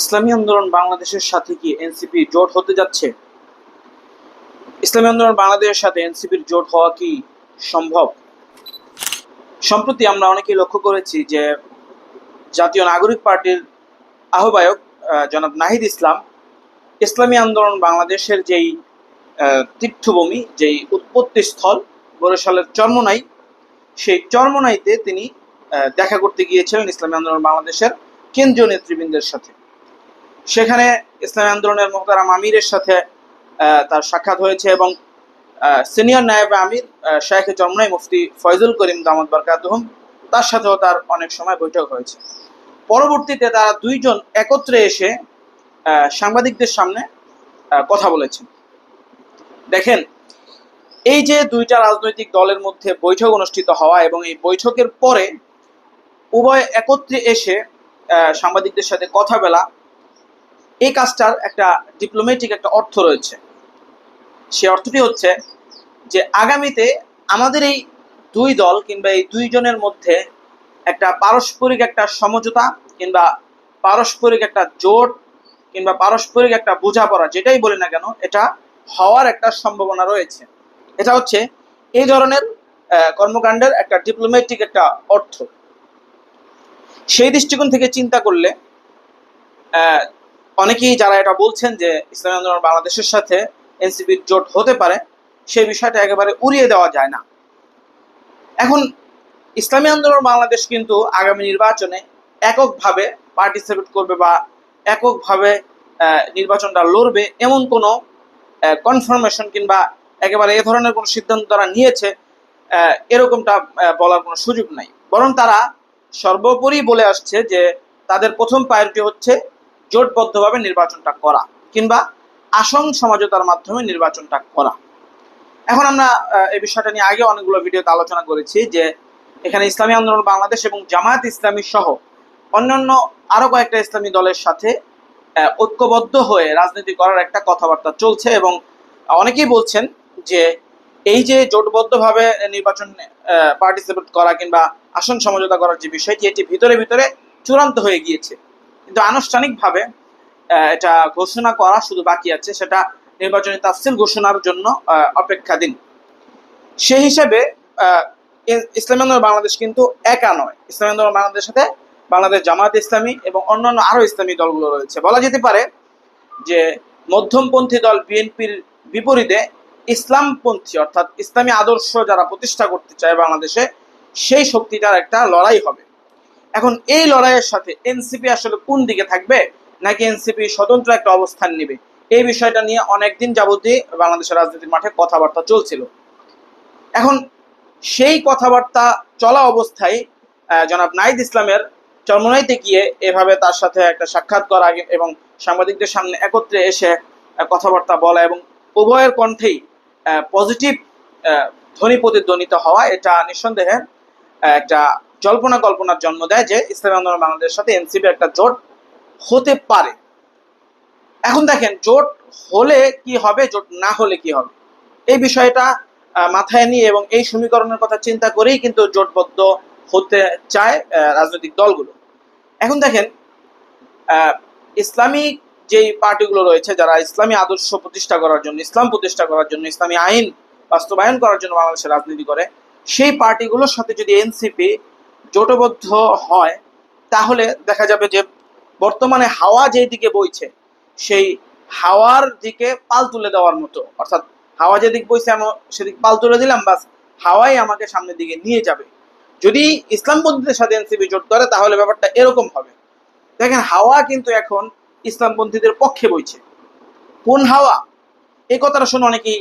ইসলামী আন্দোলন বাংলাদেশের সাথে কি এনসিপি জোট হতে যাচ্ছে? ইসলামী আন্দোলন বাংলাদেশের সাথে এনসিপির জোট হওয়া কি সম্ভব? সম্প্রতি আমরা অনেকেই লক্ষ্য করেছি যে জাতীয় নাগরিক পার্টির আহ্বায়ক আহ, জনাব নাহিদ ইসলাম ইসলামী আন্দোলন বাংলাদেশের যেই তীর্থভূমি যেই উৎপত্তি স্থল বরিশালের চর্মনাই সেই চর্মনাইতে তিনি দেখা করতে গিয়েছিলেন ইসলামী আন্দোলন বাংলাদেশের কেন্দ্রীয় নেতৃবৃন্দের সাথে। সেখানে ইসলামী আন্দোলনের মোহতারাম আমিরের সাথে তার সাক্ষাৎ হয়েছে এবং সিনিয়র নায়েব আমির শায়েখ চরমনাই মুফতি ফয়জুল করিম দামদ বারকাতুহম তার সাথেও তার অনেক সময় বৈঠক হয়েছে। পরবর্তীতে তারা দুইজন একত্রে এসে সাংবাদিকদের সামনে কথা বলেছেন। দেখেন, এই যে দুইটা রাজনৈতিক দলের মধ্যে বৈঠক অনুষ্ঠিত হওয়া এবং এই বৈঠকের পরে উভয় একত্রে এসে সাংবাদিকদের সাথে কথা বলা এই কাজটার একটা ডিপ্লোম্যাটিক একটা অর্থ রয়েছে। সে অর্থটি হচ্ছে যে আগামীতে আমাদের এই দুই দল কিংবা এই দুইজনের মধ্যে একটা পারস্পরিক একটা সমঝোতা কিংবা পারস্পরিক একটা জোট কিংবা পারস্পরিক একটা বোঝাপড়া, যেটাই বলি না কেন, এটা হওয়ার একটা সম্ভাবনা রয়েছে। এটা হচ্ছে এই ধরনের কর্মকাণ্ডের একটা ডিপ্লোম্যাটিক একটা অর্থ। সেই দৃষ্টিকোণ থেকে চিন্তা করলে অনেকেই যারা এটা বলছেন যে ইসলামী আন্দোলন বাংলাদেশের সাথে এনসিপির জোট হতে পারে, সেই বিষয়টা একেবারে উড়িয়ে দেওয়া যায় না। এখন, ইসলামী আন্দোলন বাংলাদেশ কিন্তু আগামী নির্বাচনে এককভাবে পার্টিসিপেট করবে বা এককভাবে নির্বাচনটা লড়বে এমন কোনো কনফার্মেশন কিংবা একেবারে এ ধরনের কোনো সিদ্ধান্ত তারা নিয়েছে এরকমটা বলার কোনো সুযোগ নাই। বরং তারা সর্বোপরি বলে আসছে যে তাদের প্রথম প্রায়োরিটি হচ্ছে জোটবদ্ধভাবে নির্বাচনটা করা কিংবা আসন সমঝোতার মাধ্যমে নির্বাচনটা করা। এখন আমরা এই বিষয়টা নিয়ে আগে অনেকগুলো ভিডিওতে আলোচনা করেছি যে এখানে ইসলামী আন্দোলন বাংলাদেশ এবং জামায়াত ইসলামী সহ অন্যান্য আরও কয়েকটা ইসলামী দলের সাথে ঐক্যবদ্ধ হয়ে রাজনীতি করার একটা কথাবার্তা চলছে এবং অনেকেই বলছেন যে এই যে জোটবদ্ধভাবে নির্বাচন পার্টিসিপেট করা কিংবা আসন সমঝোতা করার যে বিষয়টি, এটি ভিতরে ভিতরে চূড়ান্ত হয়ে গিয়েছে। কিন্তু আনুষ্ঠানিকভাবে এটা ঘোষণা করা শুধু বাকি আছে, সেটা নির্বাচনী তাফসিল ঘোষণার জন্য অপেক্ষাধীন। সেই হিসেবে ইসলামী আন্দোলন বাংলাদেশ কিন্তু একা নয়। ইসলামী আন্দোলন বাংলাদেশের সাথে বাংলাদেশ জামাত ইসলামী এবং অন্যান্য আরও ইসলামী দলগুলো রয়েছে। বলা যেতে পারে যে, মধ্যমপন্থী দল বিএনপির বিপরীতে ইসলামপন্থী, অর্থাৎ ইসলামী আদর্শ যারা প্রতিষ্ঠা করতে চায় বাংলাদেশে, সেই শক্তিটার একটা লড়াই হবে। এখন এই লড়াইয়ের সাথে এনসিপি আসলে কোন দিকে থাকবে? নাকি এনসিপি স্বতন্ত্র একটা অবস্থান নেবে? এই বিষয়টা নিয়ে অনেকদিন যাবতীয় বাংলাদেশের রাজনীতির মাঠে কথাবার্তা চলছিল। এখন সেই কথাবার্তা চলা অবস্থায় জনাব নাইদ ইসলামের চরমনাইতে গিয়ে এভাবে তার সাথে একটা সাক্ষাৎ করা এবং সাংবাদিকদের সামনে একত্রে এসে কথাবার্তা বলা এবং উভয়ের কণ্ঠেই পজিটিভ ধ্বনি প্রতিধ্বনিত হওয়া এটা নিঃসন্দেহে একটা জল্পনা কল্পনার জন্ম দেয় যে ইসলামী আন্দোলন বাংলাদেশের সাথে এনসিপি একটা জোট হতে পারে। এখন দেখেন, জোট হলে কি হবে, জোট না হলে কি হবে? এই বিষয়টা মাথায় নিয়ে এবং এই সমীকরণের কথা চিন্তা করেই কিন্তু জোটবদ্ধ হতে চায় রাজনৈতিক দলগুলো। এখন দেখেন ইসলামিক যেই পার্টিগুলো রয়েছে, যারা ইসলামী আদর্শ প্রতিষ্ঠা করার জন্য, ইসলাম প্রতিষ্ঠা করার জন্য, ইসলামী আইন বাস্তবায়ন করার জন্য বাংলাদেশে রাজনীতি করে, সেই পার্টিগুলোর সাথে যদি এনসিপি জোটবদ্ধ হয়, তাহলে দেখা যাবে যে বর্তমানে হাওয়া যেই দিকে বইছে, সেই হাওয়ার দিকে পাল তুলে দেওয়ার মতো। অর্থাৎ হাওয়া যেদিক বইছে, আমি সেদিক পাল তুলে দিলাম, বাস হাওয়াই আমাকে সামনের দিকে নিয়ে যাবে। যদি ইসলামপন্থীদের সাথে এনসিপি জোট করে, তাহলে ব্যাপারটা এরকম হবে। দেখেন, হাওয়া কিন্তু এখন ইসলামপন্থীদের পক্ষে বইছে। কোন হাওয়া? এই কথাটা শুনে অনেকেই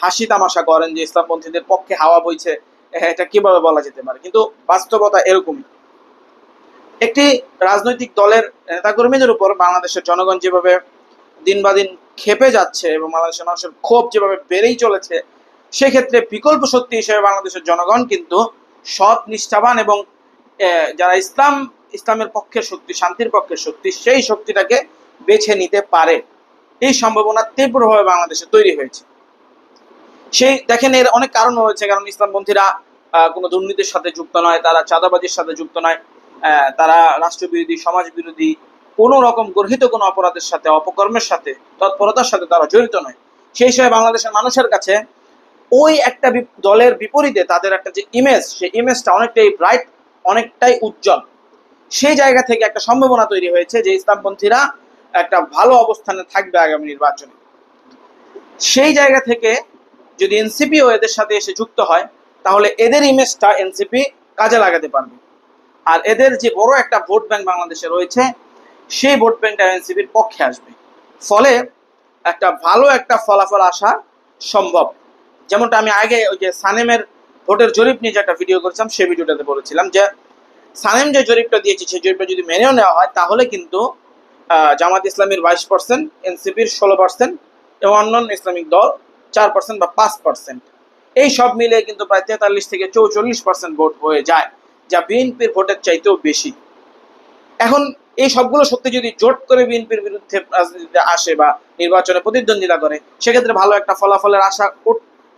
হাসি তামাশা করেন যে ইসলামপন্থীদের পক্ষে হাওয়া বইছে। এটা কীভাবে বলা যেতে পারে? কিন্তু বাস্তবতা এরকমই একটি রাজনৈতিক দলের নেতাকর্মীদের উপর বাংলাদেশের জনগণ যেভাবে দিন বা দিন খেপে যাচ্ছে এবং বাংলাদেশের মানুষের ক্ষোভ যেভাবে বেড়েই চলেছে, সেক্ষেত্রে বিকল্প শক্তি হিসেবে বাংলাদেশের জনগণ কিন্তু সৎ, নিষ্ঠাবান এবং যারা ইসলাম, ইসলামের পক্ষের শক্তি, শান্তির পক্ষের শক্তি, সেই শক্তিটাকে বেছে নিতে পারে। এই সম্ভাবনা তীব্রভাবে বাংলাদেশে তৈরি হয়েছে। সেই দেখেন এর অনেক কারণ রয়েছে, কারণ ইসলামপন্থীরা কোনো দুর্নীতির সাথে যুক্ত নয়, তারা চাঁদাবাজির সাথে যুক্ত নয় তারা রাষ্ট্রবিরোধী সমাজ বিরোধী কোনো রকম গর্হিত কোনো অপরাধের সাথে, অপকর্মের সাথে, তৎপরতার সাথে তারা জড়িত নয়। সেই হিসেবে বাংলাদেশের মানুষের কাছে ওই একটা দলের বিপরীতে তাদের একটা যে ইমেজ সেই ইমেজটা অনেকটাই ব্রাইট অনেকটাই উজ্জ্বল। সেই জায়গা থেকে একটা সম্ভাবনা তৈরি হয়েছে যে ইসলামপন্থীরা একটা ভালো অবস্থানে থাকবে আগামী নির্বাচনে। সেই জায়গা থেকে যদি এনসিপিও এদের সাথে এসে যুক্ত হয়, তাহলে এদের ইমেজটা এনসিপি কাজে লাগাতে পারবে। আর এদের যে বড় একটা ভোট ব্যাংক বাংলাদেশে রয়েছে, সেই ভোট ব্যাংকটা এনসিপির পক্ষে আসবে। ফলে একটা ভালো একটা ফলাফল আসা সম্ভব। যেমনটা আমি আগে ওই যে সানেমের ভোটের জরিপ নিয়ে যে একটা ভিডিও করেছিলাম, সেই ভিডিওটাতে বলেছিলাম যে, সানেম যে জরিপটা দিয়েছে, সেই জরিপটা যদি মেনেও নেওয়া হয়, তাহলে কিন্তু জামাত ইসলামীর বাইশ পার্সেন্ট এনসিপির ষোলো পার্সেন্ট এবং অন্যান্য ইসলামিক দল চার পার্সেন্ট বা পাঁচ পার্সেন্ট এই সব মিলে কিন্তু প্রায় তেতাল্লিশ থেকে চৌচল্লিশ পার্সেন্ট ভোট হয়ে যায়, যা বিএনপির ভোটের চাইতেও বেশি। এখন এই সবগুলো যদি জোট করে বিএনপির বিরুদ্ধে রাজনীতিতে আসে বা নির্বাচনে প্রতিদ্বন্দ্বিতা করে, সেক্ষেত্রে ভালো একটা ফলাফলের আশা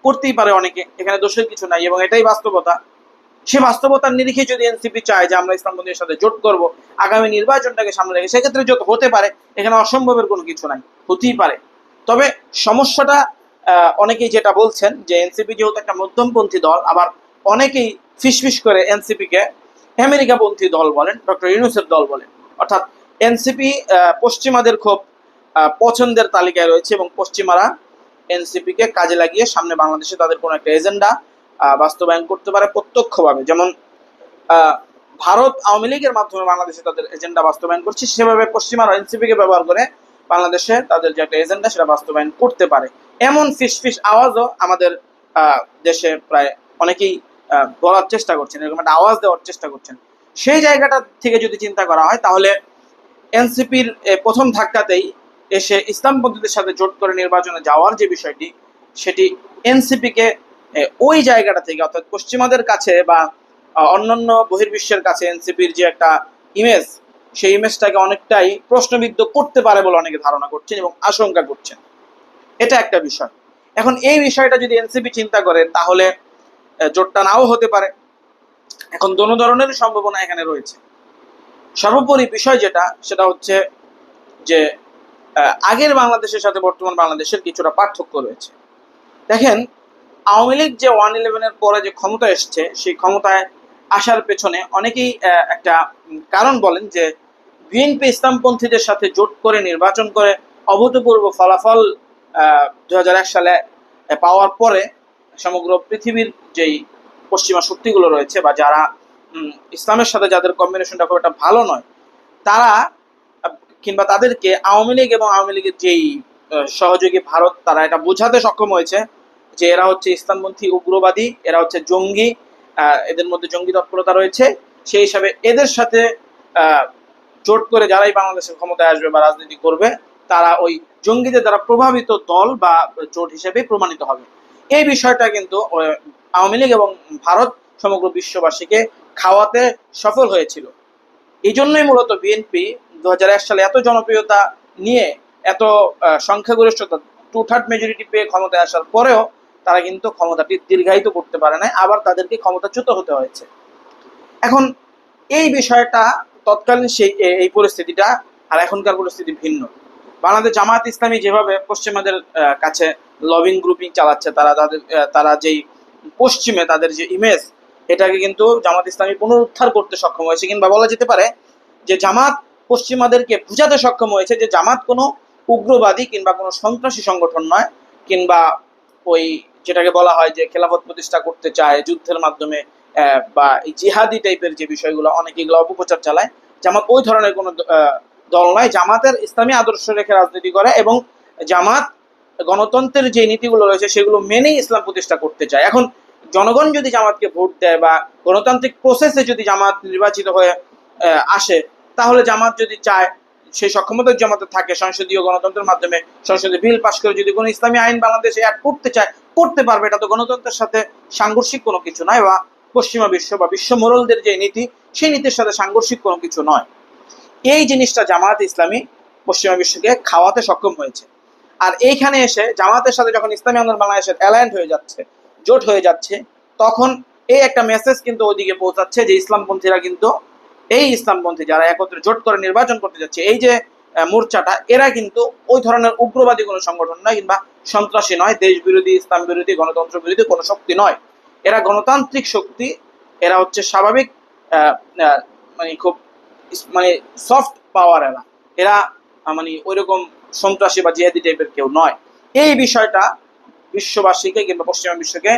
করতেই পারে অনেকে, এখানে দোষের কিছু নাই এবং এটাই বাস্তবতা। সে বাস্তবতার নিরিখে যদি এনসিপি চায় যে আমরা ইসলামপন্থীর সাথে জোট করব, আগামী নির্বাচনটাকে সামনে রেখে, সেক্ষেত্রে জোট হতে পারে, এখানে অসম্ভবের কোনো কিছু নাই, হতেই পারে। তবে সমস্যাটা অনেকেই যেটা বলছেন যে এনসিপি যেহেতু একটা মধ্যমপন্থী দল, আবার অনেকেই ফিসফিস করে এনসিপিকে আমেরিকাপন্থী দল বলেন, ডক্টর ইউনুসের দল বলেন। অর্থাৎ এনসিপি পশ্চিমাদের খুব পছন্দের তালিকায় রয়েছে এবং পশ্চিমারা এনসিপিকে কাজে লাগিয়ে সামনে বাংলাদেশে তাদের কোনো একটা এজেন্ডা বাস্তবায়ন করতে পারে প্রত্যক্ষভাবে। যেমন ভারত আওয়ামী লীগের মাধ্যমে বাংলাদেশে তাদের এজেন্ডা বাস্তবায়ন করছে, সেভাবে পশ্চিমারা এনসিপিকে ব্যবহার করে বাংলাদেশে তাদের যে একটা এজেন্ডা সেটা বাস্তবায়ন করতে পারে। এমন ফিস ফিস আওয়াজও আমাদের দেশে প্রায় অনেকেই বলার চেষ্টা করছেন, এরকম একটা আওয়াজ দেওয়ার চেষ্টা করছেন। সেই জায়গাটা থেকে যদি চিন্তা করা হয়, তাহলে এনসিপির প্রথম ধাক্কাতেই এসে ইসলামপন্থীদের সাথে জোট করে নির্বাচনে যাওয়ার যে বিষয়টি, সেটি এনসিপিকে ওই জায়গাটা থেকে, অর্থাৎ পশ্চিমাদের কাছে বা অন্যান্য বহির্বিশ্বের কাছে এনসিপির যে একটা ইমেজ সেই ইমেজটাকে অনেকটাই প্রশ্নবিদ্ধ করতে পারে বলে অনেকে ধারণা করছেন এবং আশঙ্কা করছেন। এটা একটা বিষয়। এখন এই বিষয়টা যদি এনসিপি চিন্তা করে, তাহলে জোটটা নাও হতে পারে। এখন দোনো ধরনের সম্ভাবনা এখানে রয়েছে। সর্বোপরি বিষয় যেটা, সেটা হচ্ছে যে আগের বাংলাদেশের সাথে বর্তমান বাংলাদেশের কিছুটা পার্থক্য রয়েছে। দেখেন, আওয়ামী লীগ যে ওয়ান ইলেভেনের পরে যে ক্ষমতা এসছে, সেই ক্ষমতায় আসার পেছনে অনেকেই একটা কারণ বলেন যে, বিএনপি ইসলামপন্থীদের সাথে জোট করে নির্বাচন করে অভূতপূর্ব ফলাফল দু হাজার এক সালে পাওয়ার পরে সমগ্র পৃথিবীর যেই পশ্চিমা শক্তিগুলো রয়েছে বা যারা ইসলামের সাথে যাদের কম্বিনেশনটা খুব একটা ভালো নয়, তারা, কিংবা তাদেরকে আওয়ামী লীগ এবং আওয়ামী লীগের যেই সহযোগী ভারত, তারা এটা বোঝাতে সক্ষম হয়েছে যে এরা হচ্ছে ইসলামপন্থী উগ্রবাদী, এরা হচ্ছে জঙ্গি এদের মধ্যে জঙ্গি তৎপরতা রয়েছে। সেই হিসাবে এদের সাথে জোট করে যারাই বাংলাদেশের ক্ষমতায় আসবে বা রাজনীতি করবে তারা ওই জঙ্গিদের দ্বারা প্রভাবিত দল বা জোট হিসেবে প্রমাণিত হবে। এই বিষয়টা কিন্তু আওয়ামী লীগ এবং ভারত সমগ্র বিশ্ববাসীকে খাওয়াতে সফল হয়েছিল। এই জন্যই মূলত বিএনপি দু হাজার এক সালে এত জনপ্রিয়তা নিয়ে এত সংখ্যাগরিষ্ঠতা টু থার্ড মেজরিটি পেয়ে ক্ষমতায় আসার পরেও তারা কিন্তু ক্ষমতাটি দীর্ঘায়িত করতে পারে না আবার তাদেরকে ক্ষমতাচ্যুত হতে হয়েছে। এখন এই বিষয়টা তৎকালীন সেই এই পরিস্থিতিটা আর এখনকার পরিস্থিতি ভিন্ন। বাংলাদেশ জামায়াত ইসলামী যেভাবে পশ্চিমাদের কাছে লবিং গ্রুপিং চালাচ্ছে, তারা তাদের তারা যেই পশ্চিমে তাদের যে ইমেজ এটাকে কিন্তু জামাত ইসলামী পুনরুদ্ধার করতে সক্ষম হয়েছে কিংবা বলা যেতে পারে যে জামাত পশ্চিমাদেরকে বুঝাতে সক্ষম হয়েছে যে জামাত কোনো উগ্রবাদী কিংবা কোনো সন্ত্রাসী সংগঠন নয়, কিংবা ওই যেটাকে বলা হয় যে খেলাফত প্রতিষ্ঠা করতে চায়, যুদ্ধের মাধ্যমে বা এই জিহাদি টাইপের যে বিষয়গুলো অনেকে এগুলো অপপ্রচার চালায়। জামাত ওই ধরনের কোনো দল নয় জামাতের ইসলামী আদর্শ রেখে রাজনীতি করে এবং জামাত গণতন্ত্রের যে নীতিগুলো রয়েছে সেগুলো মেনেই ইসলাম প্রতিষ্ঠা করতে চায়। এখন জনগণ যদি জামাতকে ভোট দেয় বা গণতান্ত্রিক প্রসেসে যদি জামাত নির্বাচিত হয়ে আসে, তাহলে জামাত যদি চায়, সেই সক্ষমতা জামাতে থাকে, সংসদীয় গণতন্ত্রের মাধ্যমে সংসদে বিল পাশ করে যদি কোনো ইসলামী আইন বাংলাদেশে অ্যাড করতে চায়, করতে পারবে, এটা তো গণতন্ত্রের সাথে সাংঘর্ষিক কোনো কিছু নয় বা পশ্চিমা বিশ্ব বা বিশ্ব মোরলদের যে নীতি, সেই নীতির সাথে সাংঘর্ষিক কোনো কিছু নয়। এই জিনিসটা জামাত ইসলামী পশ্চিমা বিশ্বকে খাওয়াতে সক্ষম হয়েছে। আর এইখানে এসে জামাতের সাথে যখন ইসলামী আন্দোলন বাংলাদেশের অ্যালায়েন্ট হয়ে যাচ্ছে, জোট হয়ে যাচ্ছে, তখন এই একটা মেসেজ কিন্তু ওইদিকে পৌঁছাচ্ছে যে ইসলামপন্থীরা কিন্তু, এই ইসলামপন্থী যারা একত্রে জোট করে নির্বাচন করতে যাচ্ছে, এই যে মোর্চাটা, এরা কিন্তু ওই ধরনের উগ্রবাদী কোনো সংগঠন নয় কিংবা সন্ত্রাসী নয় দেশ বিরোধী ইসলাম বিরোধী গণতন্ত্র বিরোধী কোনো শক্তি নয়। এরা গণতান্ত্রিক শক্তি, এরা হচ্ছে স্বাভাবিক মানে খুব মানে সফট পাওয়ার এরা। এরা মানে ওইরকম সন্ত্রাসী বা জিহাদি টাইপের কেউ নয়। এই বিষয়টা বিশ্ববাসীকে কিংবা পশ্চিমা বিশ্বকে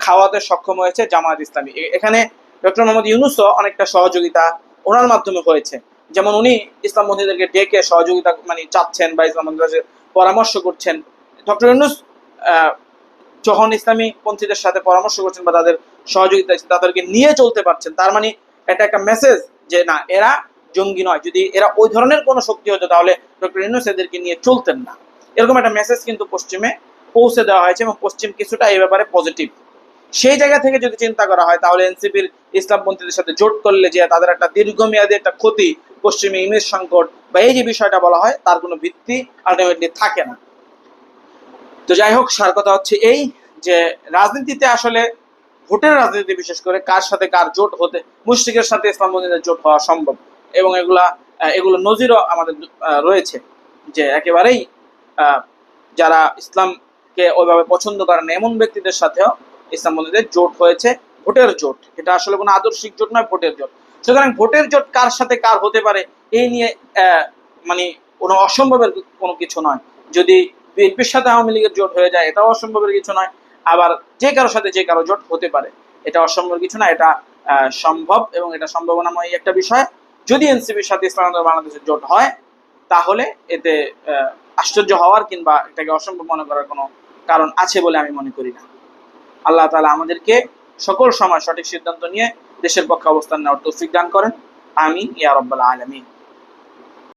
খাওয়াতে সক্ষম হয়েছে জামায়াত ইসলামী। এখানে ডক্টর মোহাম্মদ ইউনুসও অনেকটা সহযোগিতা ওনার মাধ্যমে হয়েছে। যেমন উনি ইসলাম মন্দিরদেরকে ডেকে সহযোগিতা মানে চাচ্ছেন বা ইসলাম মন্দিরের পরামর্শ করছেন। ডক্টর ইউনুস আহ, যখন ইসলামী পন্থীদের সাথে পরামর্শ করছেন বা তাদের সহযোগিতা তাদেরকে নিয়ে চলতে পারছেন তার মানে এটা একটা মেসেজ যে না এরা জঙ্গি নয়। যদি এরা ওই ধরনের কোনো শক্তি হতো, তাহলে ডক্টর ইউনুস এদেরকে নিয়ে চলতেন না। এরকম একটা মেসেজ কিন্তু পশ্চিমে পৌঁছে দেওয়া হয়েছে এবং পশ্চিম কিছুটা এই ব্যাপারে পজিটিভ সেই জায়গা থেকে যদি চিন্তা করা হয়, তাহলে এনসিপির ইসলামপন্থীদের সাথে জোট করলে যে তাদের একটা দীর্ঘমেয়াদী একটা ক্ষতি পশ্চিমে ইমেজ সংকট বা এই যে বিষয়টা বলা হয়, তার কোনো ভিত্তি আলটিমেটলি থাকে না। তো যাই হোক, সার কথা হচ্ছে এই যে রাজনীতিতে আসলে ভোটের রাজনীতি বিশেষ করে কার সাথে কার জোট হতে, মুশরিকের সাথে ইসলামপন্থীদের জোট হওয়া সম্ভব। এবং এগুলা এগুলো নজিরও আমাদের রয়েছে। যে একেবারেই যারা ইসলামকে ওইভাবে পছন্দ করেন এমন ব্যক্তিদের সাথেও ইসলামপন্থীদের জোট হয়েছে, ভোটের জোট। এটা আসলে কোনো আদর্শিক জোট নয়, ভোটের জোট। সুতরাং ভোটের জোট কার সাথে কার হতে পারে, এই নিয়ে মানে কোনো অসম্ভবের কোনো কিছু নয়। যদি বিএনপির সাথে আওয়ামী লীগের জোট হয়ে যায়, এটাও অসম্ভবের কিছু নয়। আবার যে কারোর সাথে যে কারও জোট হতে পারে, এটা অসম্ভবের কিছু না, এটা সম্ভব এবং এটা সম্ভাবনাময় একটা বিষয়। যদি এনসিপির সাথে ইসলাম বাংলাদেশের জোট হয়, তাহলে এতে আশ্চর্য হওয়ার কিংবা এটাকে অসম্ভব মনে করার কোনো কারণ আছে বলে আমি মনে করি না। আল্লাহ তালা আমাদেরকে সকল সময় সঠিক সিদ্ধান্ত নিয়ে দেশের পক্ষে অবস্থান নেওয়ার তৌফিক দান করেন। আমি ইয়া রব্বাল আলামিন।